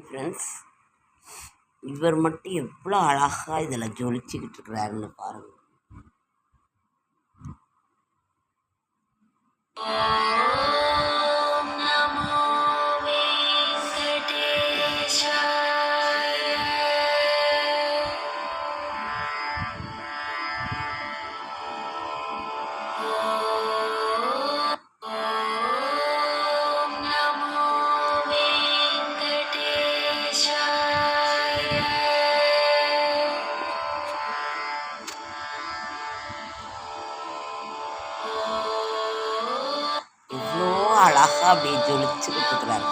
Friends இவர் மட்டும் எவ்வளோ அழகாக இதில் ஜொலிச்சுக்கிட்டு இருக்கிறாருன்னு பாருங்கள் அழகாக அப்படியே ஜொலிச்சுக்கிட்டு இருக்கிறாரு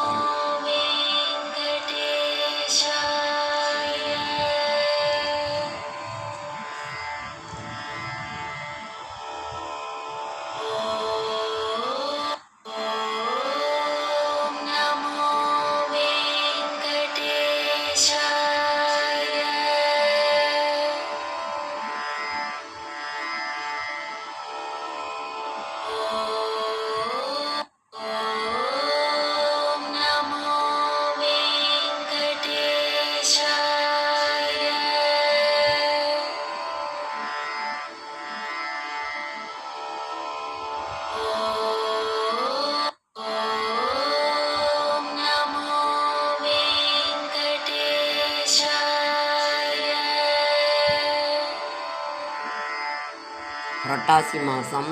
புரட்டாசி மாதம்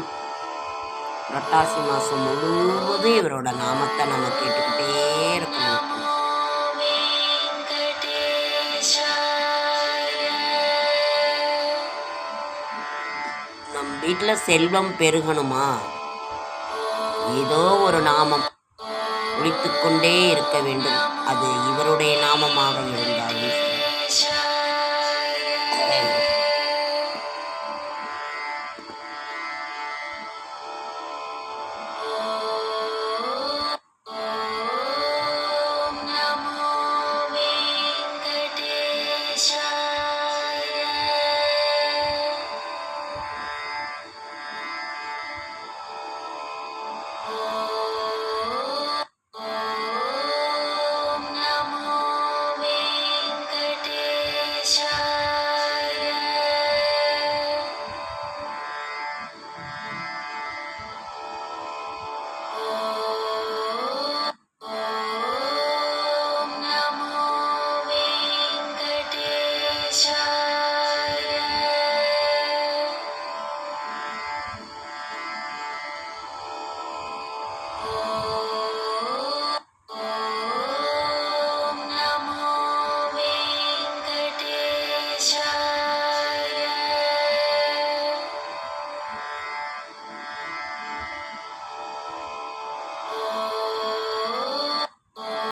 புரட்டாசி மாதம் முழுவதும் இவரோட நாமத்தை நம்ம கேட்டுக்கிட்டே இருக்கணும். நம் வீட்டில் செல்வம் பெருகணுமா? ஏதோ ஒரு நாமம் ஒழித்துக்கொண்டே இருக்க வேண்டும். அது இவருடைய